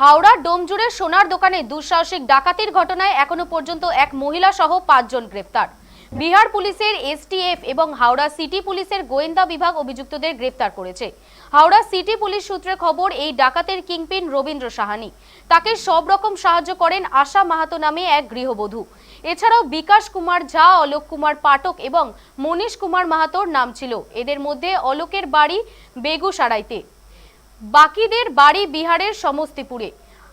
হাওড়া ডোমজুড়ে সোনার দোকানে দুঃসাহসিক ডাকাতির ঘটনায় এখনও পর্যন্ত এক মহিলা সহ পাঁচজন গ্রেপ্তার। বিহার পুলিশের এসটিএফ এবং হাওড়া সিটি পুলিশের গোয়েন্দা বিভাগ অভিযুক্তদের গ্রেপ্তার করেছে। হাওড়া সিটি পুলিশ সূত্রে খবর, এই ডাকাতের কিংপিন রবীন্দ্র সাহানি। তাকে সব রকম সাহায্য করেন আশা মাহাতো নামে এক গৃহবধূ। এছাড়াও বিকাশ কুমার ঝা, অলোক কুমার পাঠক এবং মনীষ কুমার মাহাতোর নাম ছিল। এদের মধ্যে অলোকের বাড়ি বেগুসারাইতে। বাকিদের বাড়ি বিহারের সমস্তিপুরে।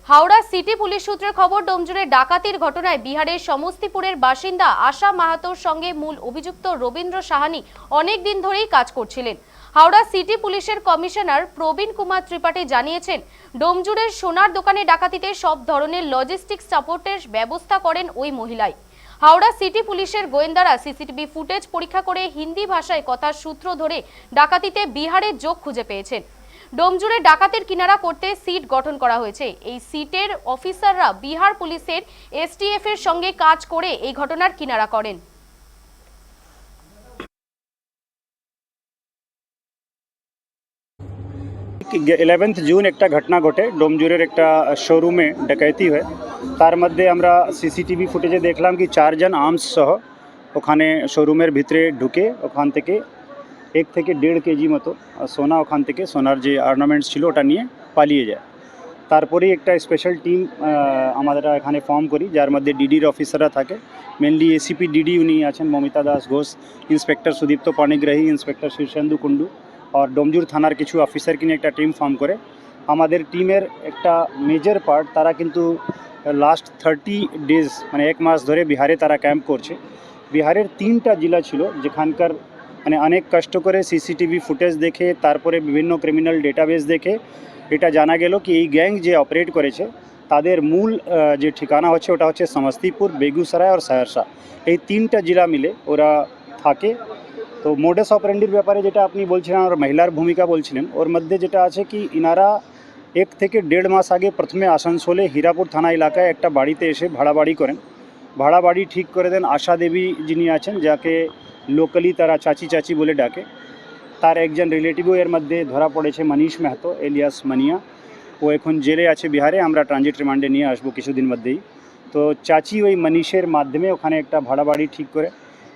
হাওড়া সিটি পুলিশ সূত্রে খবর, ডোমজুড়ে ডাকাতির ঘটনায় বিহারের সমস্তিপুরের বাসিন্দা আশা মাহাতোর সঙ্গে মূল অভিযুক্ত রবীন্দ্র সাহানি অনেক দিন ধরেই কাজ করছিলেন। হাওড়া সিটি পুলিশের কমিশনার প্রবীণ কুমার ত্রিপাঠী জানিয়েছেন, ডোমজুড়ের সোনার দোকানে ডাকাতিতে সব ধরনের লজিস্টিক সাপোর্টের ব্যবস্থা করেন ওই মহিলাই। হাওড়া সিটি পুলিশের গোয়েন্দারা সিসিটিভি ফুটেজ পরীক্ষা করে হিন্দি ভাষায় কথার সূত্র ধরে ডাকাতিতে বিহারের যোগ খুঁজে পেয়েছেন। ডোমজুড়ে ডাকাতের কিনারা করতে সিট গঠন করা হয়েছে। এই সিটের অফিসাররা বিহার পুলিশের এসটিএফ এর সঙ্গে কাজ করে এই ঘটনার কিনারা করেন। ইলেভেন্থ জুন একটা ঘটনা ঘটে ডোমজুরের একটা শোরুমে ডাকাইতি হয়। তার মধ্যে আমরা সিসিটিভি ফুটেজে দেখলাম কি চারজন আর্মস সহ ওখানে শোরুমের ভিতরে ঢুকে ওখান থেকে এক থেকে দেড় কেজি মতো সোনা ওখান থেকে, সোনার যে অর্নামেন্টস ছিল ওটা নিয়ে পালিয়ে যায়। তারপরেই একটা স্পেশাল টিম আমাদের এখানে ফর্ম করি, যার মধ্যে ডিডির অফিসাররা থাকে। মেনলি এসিপি ডিডি উনি আছেন, মমিতা দাস ঘোষ ইন্সপেক্টর সুদীপ্ত পানিগ্রাহী ইন্সপেক্টর শীর্ষেন্দু কুণ্ডু আর ডোমজুর থানার কিছু অফিসারকে নিয়ে একটা টিম ফর্ম করে। আমাদের টিমের একটা মেজর পার্ট তারা কিন্তু লাস্ট থার্টি ডেজ মানে এক মাস ধরে বিহারে তারা ক্যাম্প করছে। বিহারের তিনটা জেলা ছিল, যেখানকার মানে অনেক কষ্ট করে সিসিটিভি ফুটেজ দেখে, তারপরে বিভিন্ন ক্রিমিনাল ডেটাবেস দেখে এটা জানা গেল কি এই গ্যাং যে অপারেট করেছে, তাদের মূল যে ঠিকানা হচ্ছে ওটা হচ্ছে সমস্তিপুর বেগুসরায় আর সহরসা এই তিনটা জেলা মিলে ওরা থাকে। তো মোডাস অপারেন্ডির ব্যাপারে যেটা আপনি বলছিলেন, আর মহিলার ভূমিকা বলছিলেন, ওর মধ্যে যেটা আছে কি, ইনারা এক থেকে দেড় মাস আগে প্রথমে আসানসোলে হীরাপুর থানা এলাকায় একটা বাড়িতে এসে ভাড়া বাড়ি করেন। ভাড়া বাড়ি ঠিক করে দেন আশা দেবী যিনি আছেন, যাকে লোকালি তারা চাচি চাচি বলে ডাকে তার একজন রিলেটিভও এর মধ্যে ধরা পড়েছে মনীষ মেহতো এলিয়াস মানিয়া ও এখন জেলে আছে বিহারে আমরা ট্রানজিট রিমান্ডে নিয়ে আসব কিছুদিন মধ্যেই তো চাচি ওই মনীষের মাধ্যমে ওখানে একটা ভাড়া বাড়ি ঠিক করে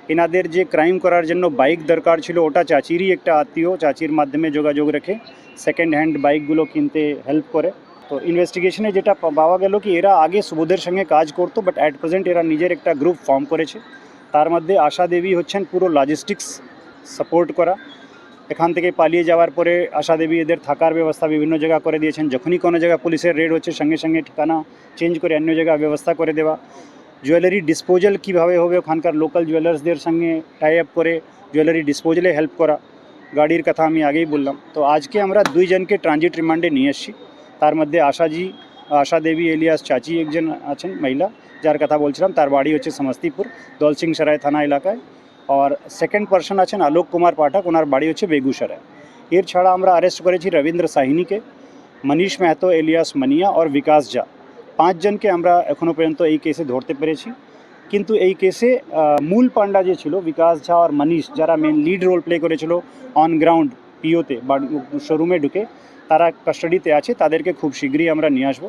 এনাদের যে ক্রাইম করার জন্য বাইক দরকার ছিল ওটা চাচিরই একটা আত্মীয় চাচির মাধ্যমে যোগাযোগ রেখে সেকেন্ড হ্যান্ড বাইকগুলো কিনতে হেল্প করে তো ইনভেস্টিগেশনে যেটা পাওয়া গেল কি এরা আগে সুবোধের সঙ্গে কাজ করতো বাট অ্যাট প্রেজেন্ট এরা নিজের একটা গ্রুপ ফর্ম করেছে তার মধ্যে আশা দেবী হচ্ছেন পুরো লজিস্টিক্স সাপোর্ট করা। এখান থেকে পালিয়ে যাওয়ার পরে আশা দেবী এদের থাকার ব্যবস্থা বিভিন্ন জায়গা করে দিয়েছেন। যখনই কোনো জায়গায় পুলিশের রেড হচ্ছে, সঙ্গে সঙ্গে ঠিকানা চেঞ্জ করে অন্য জায়গায় ব্যবস্থা করে দেওয়া। জুয়েলারি ডিসপোজাল কীভাবে হবে, ওখানকার লোকাল জুয়েলার্সদের সঙ্গে টাই আপ করে জুয়েলারি ডিসপোজালে হেল্প করা। গাড়ির কথা আমি আগেই বললাম। তো আজকে আমরা দুইজনকে ট্রানজিট রিমান্ডে নিয়ে এসেছি। তার মধ্যে আশাজি, আশা দেবী, এলিয়াস চাচি একজন আছেন, মহিলা। যার কথা বলছিলাম তার বাড়ি হচ্ছে সমস্তিপুর দলসিং সরাই থানা এলাকায় আর সেকেন্ড পার্সন আছেন আলোক কুমার পাঠক ওনার বাড়ি হচ্ছে বেগুসরায় এর ছাড়া আমরা অ্যারেস্ট করেছি রবীন্দ্র সাহিনীকে মনীষ মেহতো এলিয়াস মানিয়া আর বিকাশ ঝা পাঁচজনকে আমরা এখনও পর্যন্ত এই কেসে ধরতে পেরেছি কিন্তু এই কেসে আহ, মূল পান্ডা যে ছিল বিকাশ ঝা আর মনীষ যারা মেন লিড রোল প্লে করেছিল অন গ্রাউন্ড পিওতে বা শোরুমে ঢুকে তারা কাস্টাডিতে আছে তাদেরকে খুব শীঘ্রই আমরা নিয়ে আসব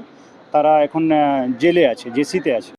তারা এখন আহ, জেলে আছে জেসিতে আছে